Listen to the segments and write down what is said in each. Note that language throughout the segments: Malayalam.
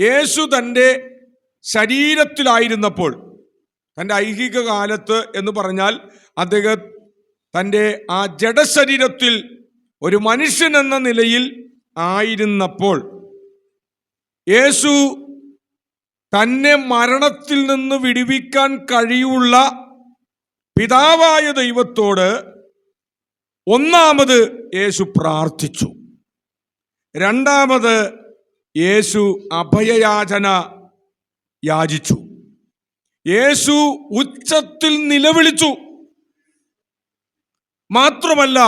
യേശു തന്റെ ശരീരത്തിലായിരുന്നപ്പോൾ തന്റെ ഐഹിക കാലത്ത് എന്ന് പറഞ്ഞാൽ അദ്ദേഹം തന്റെ ആ ജഡശരീരത്തിൽ ഒരു മനുഷ്യൻ എന്ന നിലയിൽ ആയിരുന്നപ്പോൾ യേശു തന്നെ മരണത്തിൽ നിന്ന് വിടുവിക്കാൻ കഴിയുള്ള പിതാവായ ദൈവത്തോട് ഒന്നാമത് യേശു പ്രാർത്ഥിച്ചു. രണ്ടാമത് യേശു അഭയയാചന യാചിച്ചു. യേശു ഉച്ചത്തിൽ നിലവിളിച്ചു. മാത്രമല്ല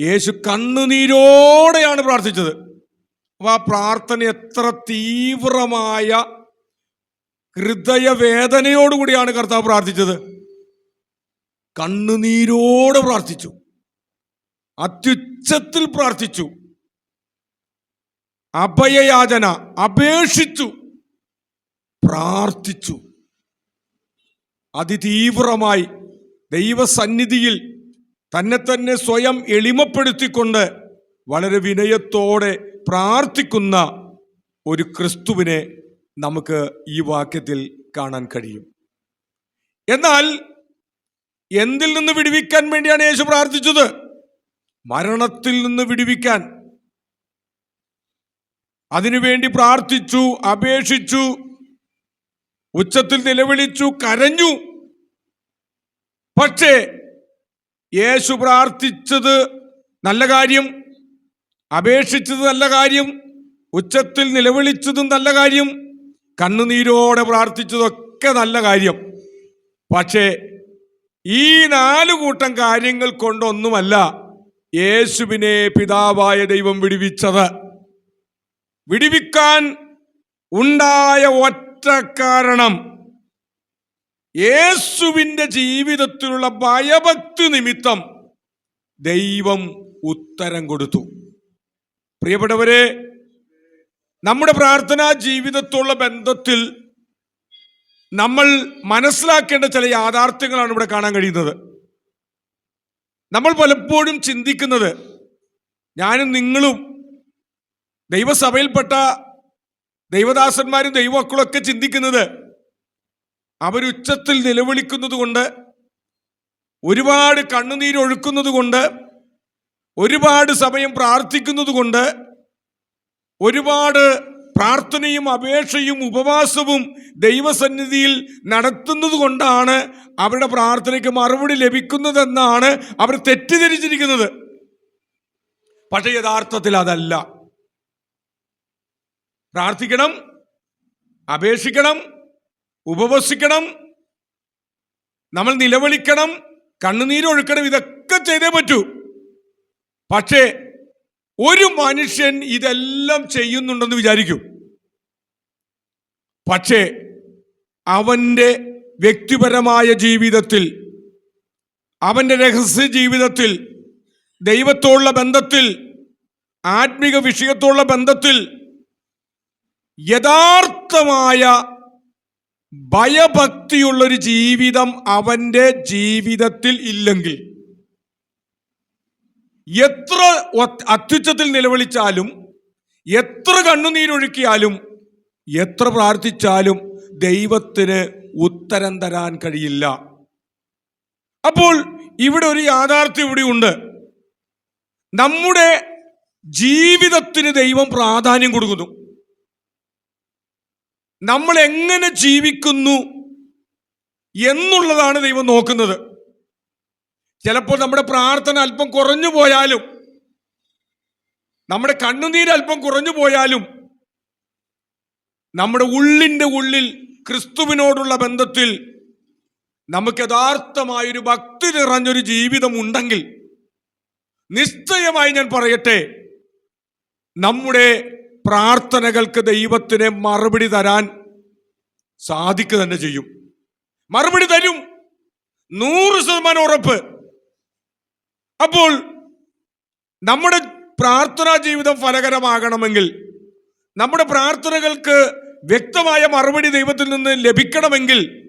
യേശു കണ്ണുനീരോടെയാണ് പ്രാർത്ഥിച്ചത്. അപ്പൊ ആ പ്രാർത്ഥന എത്ര തീവ്രമായ ഹൃദയവേദനയോടുകൂടിയാണ് കർത്താവ് പ്രാർത്ഥിച്ചത്. കണ്ണുനീരോട് പ്രാർത്ഥിച്ചു. അത്യുച്ചത്തിൽ പ്രാർത്ഥിച്ചു. അഭയയാചന അപേക്ഷിച്ചു പ്രാർത്ഥിച്ചു. അതിതീവ്രമായി ദൈവസന്നിധിയിൽ തന്നെ തന്നെ സ്വയം എളിമപ്പെടുത്തിക്കൊണ്ട് വളരെ വിനയത്തോടെ പ്രാർത്ഥിക്കുന്ന ഒരു ക്രിസ്തുവിനെ നമുക്ക് ഈ വാക്യത്തിൽ കാണാൻ കഴിയും. എന്നാൽ എന്തിൽ നിന്ന് വിടുവിക്കാൻ വേണ്ടിയാണ് യേശു പ്രാർത്ഥിച്ചത്? മരണത്തിൽ നിന്ന് വിടുവിക്കാൻ. അതിനുവേണ്ടി പ്രാർത്ഥിച്ചു അപേക്ഷിച്ചു ഉച്ചത്തിൽ നിലവിളിച്ചു കരഞ്ഞു. പക്ഷേ യേശു പ്രാർത്ഥിച്ചത് നല്ല കാര്യം അപേക്ഷിച്ചത് നല്ല കാര്യം ഉച്ചത്തിൽ നിലവിളിച്ചതും നല്ല കാര്യം കണ്ണുനീരോടെ പ്രാർത്ഥിച്ചതൊക്കെ നല്ല കാര്യം. പക്ഷേ ഈ നാല് കൂട്ടം കാര്യങ്ങൾ കൊണ്ടൊന്നുമല്ല യേശുവിനെ പിതാവായ ദൈവം വിടുവിച്ചത്. വിടുവിക്കാൻ ഉണ്ടായ ഒറ്റ കാരണം യേസുവിന്റെ ജീവിതത്തിലുള്ള ഭയഭക്തി നിമിത്തം ദൈവം ഉത്തരം കൊടുത്തു. പ്രിയപ്പെട്ടവരെ നമ്മുടെ പ്രാർത്ഥനാ ജീവിതത്തുള്ള ബന്ധത്തിൽ നമ്മൾ മനസ്സിലാക്കേണ്ട ചില യാഥാർത്ഥ്യങ്ങളാണ് ഇവിടെ കാണാൻ കഴിയുന്നത്. നമ്മൾ പലപ്പോഴും ചിന്തിക്കുന്നത് ഞാനും നിങ്ങളും ദൈവസഭയിൽപ്പെട്ട ദൈവദാസന്മാരും ദൈവമക്കളൊക്കെ ചിന്തിക്കുന്നത് അവരുച്ചത്തിൽ നിലവിളിക്കുന്നത് കൊണ്ട് ഒരുപാട് കണ്ണുനീരൊഴുക്കുന്നത് കൊണ്ട് ഒരുപാട് സമയം പ്രാർത്ഥിക്കുന്നത് കൊണ്ട് ഒരുപാട് പ്രാർത്ഥനയും അപേക്ഷയും ഉപവാസവും ദൈവസന്നിധിയിൽ നടത്തുന്നത് കൊണ്ടാണ് അവരുടെ പ്രാർത്ഥനയ്ക്ക് മറുപടി ലഭിക്കുന്നതെന്നാണ് അവർ തെറ്റിദ്ധരിച്ചിരിക്കുന്നത്. പക്ഷേ യഥാർത്ഥത്തിൽ അതല്ല. പ്രാർത്ഥിക്കണം അപേക്ഷിക്കണം ഉപവസിക്കണം നമ്മൾ നിലവിളിക്കണം കണ്ണുനീരൊഴുക്കണം ഇതൊക്കെ ചെയ്തേ പറ്റൂ. പക്ഷേ ഒരു മനുഷ്യൻ ഇതെല്ലാം ചെയ്യുന്നുണ്ടെന്ന് വിചാരിക്കും. പക്ഷേ അവന്റെ വ്യക്തിപരമായ ജീവിതത്തിൽ അവന്റെ രഹസ്യ ജീവിതത്തിൽ ദൈവത്തോടുള്ള ബന്ധത്തിൽ ആത്മീക വിഷയത്തോടുള്ള ബന്ധത്തിൽ യഥാർത്ഥമായ ഭയഭക്തിയുള്ളൊരു ജീവിതം അവന്റെ ജീവിതത്തിൽ ഇല്ലെങ്കിൽ എത്ര അത്യുച്ചത്തിൽ നിലവിളിച്ചാലും എത്ര കണ്ണുനീരൊഴുക്കിയാലും എത്ര പ്രാർത്ഥിച്ചാലും ദൈവത്തിന് ഉത്തരം തരാൻ കഴിയില്ല. അപ്പോൾ ഇവിടെ ഒരു യാഥാർത്ഥ്യം ഇവിടെ ഉണ്ട്. നമ്മുടെ ജീവിതത്തിന് ദൈവം പ്രാധാന്യം കൊടുക്കുന്നു. നമ്മൾ എങ്ങനെ ജീവിക്കുന്നു എന്നുള്ളതാണ് ദൈവം നോക്കുന്നത്. ചിലപ്പോൾ നമ്മുടെ പ്രാർത്ഥന അല്പം കുറഞ്ഞു പോയാലും നമ്മുടെ കണ്ണുനീര് അല്പം കുറഞ്ഞു പോയാലും നമ്മുടെ ഉള്ളിന്റെ ഉള്ളിൽ ക്രിസ്തുവിനോടുള്ള ബന്ധത്തിൽ നമുക്ക് യഥാർത്ഥമായൊരു ഭക്തി നിറഞ്ഞൊരു ജീവിതം ഉണ്ടെങ്കിൽ നിശ്ചയമായി ഞാൻ പറയട്ടെ നമ്മുടെ പ്രാർത്ഥനകൾക്ക് ദൈവത്തിന് മറുപടി തരാൻ സാധിക്കുക തന്നെ ചെയ്യും. മറുപടി തരും. നൂറ് ശതമാനം ഉറപ്പ്. അപ്പോൾ നമ്മുടെ പ്രാർത്ഥനാ ജീവിതം ഫലകരമാകണമെങ്കിൽ നമ്മുടെ പ്രാർത്ഥനകൾക്ക് വ്യക്തമായ മറുപടി ദൈവത്തിൽ നിന്ന് ലഭിക്കണമെങ്കിൽ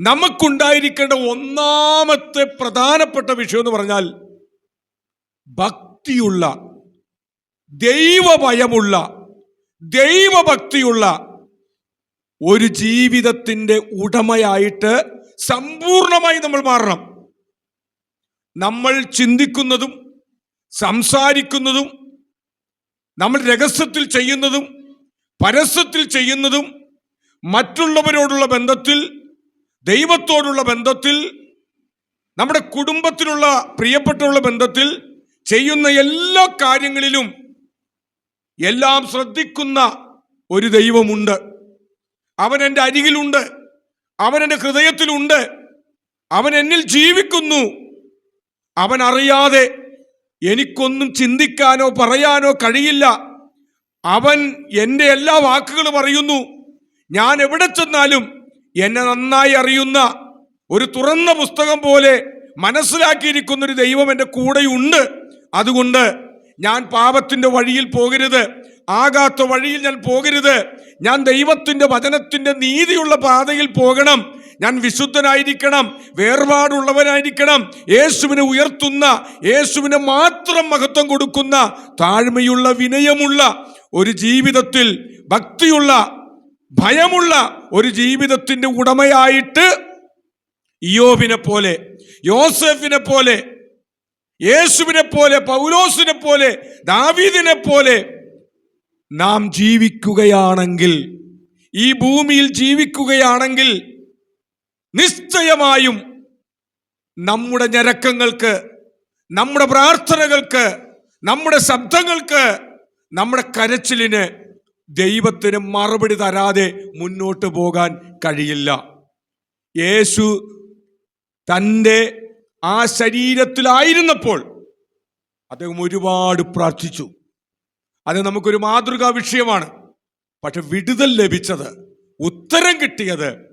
നമുക്കുണ്ടായിരിക്കേണ്ട ഒന്നാമത്തെ പ്രധാനപ്പെട്ട വിഷയം എന്ന് പറഞ്ഞാൽ ഭക്തിയുള്ള ദൈവഭയമുള്ള ദൈവഭക്തിയുള്ള ഒരു ജീവിതത്തിന്റെ ഉടമയായിട്ട് സമ്പൂർണമായി നമ്മൾ മാറണം. നമ്മൾ ചിന്തിക്കുന്നതും സംസാരിക്കുന്നതും നമ്മൾ രഹസ്യത്തിൽ ചെയ്യുന്നതും പരസ്യത്തിൽ ചെയ്യുന്നതും മറ്റുള്ളവരോടുള്ള ബന്ധത്തിൽ ദൈവത്തോടുള്ള ബന്ധത്തിൽ നമ്മുടെ കുടുംബത്തിലുള്ള പ്രിയപ്പെട്ടുള്ള ബന്ധത്തിൽ ചെയ്യുന്ന എല്ലാ കാര്യങ്ങളിലും എല്ലാം ശ്രദ്ധിക്കുന്ന ഒരു ദൈവമുണ്ട്. അവൻ എന്റെ അരികിലുണ്ട്. അവൻ എന്റെ ഹൃദയത്തിലുണ്ട്. അവൻ എന്നിൽ ജീവിക്കുന്നു. അവൻ അറിയാതെ എനിക്കൊന്നും ചിന്തിക്കാനോ പറയാനോ കഴിയില്ല. അവൻ എന്റെ എല്ലാ വാക്കുകളും അറിയുന്നു. ഞാൻ എവിടെ ചെന്നാലും എന്നെ നന്നായി അറിയുന്ന ഒരു തുറന്ന പുസ്തകം പോലെ മനസ്സിലാക്കിയിരിക്കുന്ന ഒരു ദൈവം എന്റെ കൂടെയുണ്ട്. അതുകൊണ്ട് ഞാൻ പാപത്തിന്റെ വഴിയിൽ പോകരുത്. ആകാത്ത വഴിയിൽ ഞാൻ പോകരുത്. ഞാൻ ദൈവത്തിന്റെ വചനത്തിന്റെ നീതിയുള്ള പാതയിൽ പോകണം. ഞാൻ വിശുദ്ധനായിരിക്കണം. വേർപാടുള്ളവനായിരിക്കണം. യേശുവിനെ ഉയർത്തുന്ന യേശുവിനെ മാത്രം മഹത്വം കൊടുക്കുന്ന താഴ്മയുള്ള വിനയമുള്ള ഒരു ജീവിതത്തിൽ ഭക്തിയുള്ള ഭയമുള്ള ഒരു ജീവിതത്തിന്റെ ഉടമയായിട്ട് ഇയോബിനെ പോലെ യോസെഫിനെ പോലെ യേശുവിനെ പോലെ പൗലോസിനെ പോലെ ദാവീദിനെ പോലെ നാം ജീവിക്കുകയാണെങ്കിൽ ഈ ഭൂമിയിൽ ജീവിക്കുകയാണെങ്കിൽ നിശ്ചയമായും നമ്മുടെ ഞരക്കങ്ങൾക്ക് നമ്മുടെ പ്രാർത്ഥനകൾക്ക് നമ്മുടെ ശബ്ദങ്ങൾക്ക് നമ്മുടെ കരച്ചിലിന് ദൈവത്തിന് മറുപടി തരാതെ മുന്നോട്ട് പോകാൻ കഴിയില്ല. യേശു തന്റെ ആ ശരീരത്തിലായിരുന്നപ്പോൾ അദ്ദേഹം ഒരുപാട് പ്രാർത്ഥിച്ചു. അത് നമുക്കൊരു മാതൃകാ വിഷയമാണ്. പക്ഷെ വിടുതൽ ലഭിച്ചത് ഉത്തരം കിട്ടിയത്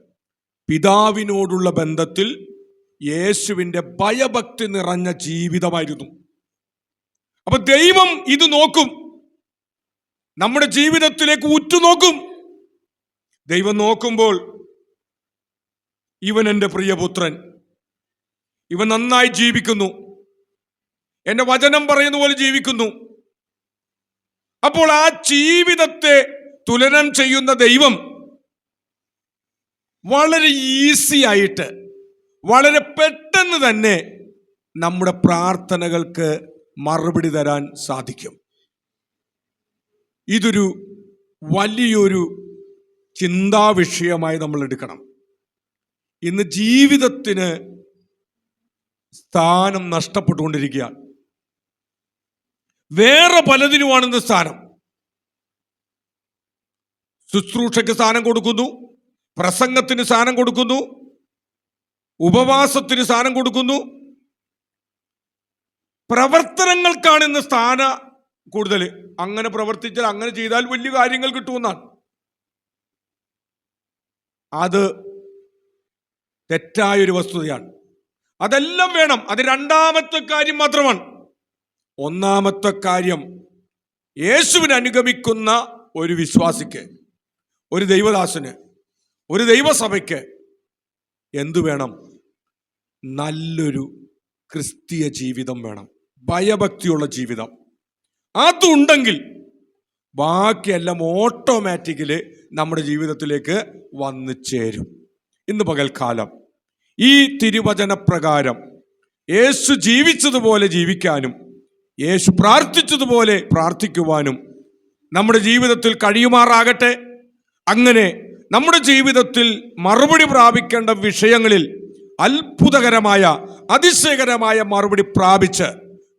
പിതാവിനോടുള്ള ബന്ധത്തിൽ യേശുവിന്റെ ഭയഭക്തി നിറഞ്ഞ ജീവിതമായിരുന്നു. അപ്പൊ ദൈവം ഇത് നോക്കും. നമ്മുടെ ജീവിതത്തിലേക്ക് ഉറ്റുനോക്കും. ദൈവം നോക്കുമ്പോൾ ഇവൻ എന്റെ പ്രിയപുത്രൻ. ഇവൻ നന്നായി ജീവിക്കുന്നു. എന്റെ വചനം പറയുന്ന പോലെ ജീവിക്കുന്നു. അപ്പോൾ ആ ജീവിതത്തെ തുലനം ചെയ്യുന്ന ദൈവം വളരെ ഈസി ആയിട്ട് വളരെ പെട്ടെന്ന് തന്നെ നമ്മുടെ പ്രാർത്ഥനകൾക്ക് മറുപടി തരാൻ സാധിക്കും. ഇതൊരു വലിയൊരു ചിന്താവിഷയമായി നമ്മൾ എടുക്കണം. ഇന്ന് ജീവിതത്തിന് സ്ഥാനം നഷ്ടപ്പെട്ടുകൊണ്ടിരിക്കുകയാണ്. വേറെ പലതിനുമാണ് ഇന്ന് സ്ഥാനം. ശുശ്രൂഷയ്ക്ക് സ്ഥാനം കൊടുക്കുന്നു പ്രസംഗത്തിന് സ്ഥാനം കൊടുക്കുന്നു ഉപവാസത്തിന് സ്ഥാനം കൊടുക്കുന്നു. പ്രവർത്തനങ്ങൾക്കാണ് ഇന്ന് സ്ഥാന കൂടുതൽ. അങ്ങനെ പ്രവർത്തിച്ചാൽ അങ്ങനെ ചെയ്താൽ വലിയ കാര്യങ്ങൾ കിട്ടുമെന്നാണ്. അത് തെറ്റായൊരു വസ്തുതയാണ്. അതെല്ലാം വേണം. അത് രണ്ടാമത്തെ കാര്യം മാത്രമാണ്. ഒന്നാമത്തെ കാര്യം യേശുവിനെ അനുഗമിക്കുന്ന ഒരു വിശ്വാസിക്ക് ഒരു ദൈവദാസന് ഒരു ദൈവസഭയ്ക്ക് എന്തു വേണം? നല്ലൊരു ക്രിസ്തീയ ജീവിതം വേണം. ഭയഭക്തിയുള്ള ജീവിതം. അതുണ്ടെങ്കിൽ ബാക്കിയെല്ലാം ഓട്ടോമാറ്റിക്കലി നമ്മുടെ ജീവിതത്തിലേക്ക് വന്നു ചേരും. ഇന്ന് പകൽക്കാലം ഈ തിരുവചന പ്രകാരം യേശു ജീവിച്ചതുപോലെ ജീവിക്കാനും യേശു പ്രാർത്ഥിച്ചതുപോലെ പ്രാർത്ഥിക്കുവാനും നമ്മുടെ ജീവിതത്തിൽ കഴിയുമാറാകട്ടെ. അങ്ങനെ നമ്മുടെ ജീവിതത്തിൽ മറുപടി പ്രാപിക്കേണ്ട വിഷയങ്ങളിൽ അത്ഭുതകരമായ അതിശയകരമായ മറുപടി പ്രാപിച്ച്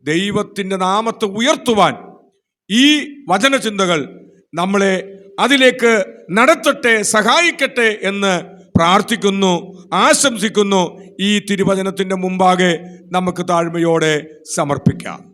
ദൈവത്തിന്റെ നാമത്തെ ഉയർത്തുവാൻ ഈ വചനചിന്തകൾ നമ്മളെ അതിലേക്ക് നടത്തട്ടെ സഹായിക്കട്ടെ എന്ന് പ്രാർത്ഥിക്കുന്നു. ആശംസിക്കുന്നു. ഈ തിരുവചനത്തിന്റെ മുമ്പാകെ നമുക്ക് താഴ്മയോടെ സമർപ്പിക്കാം.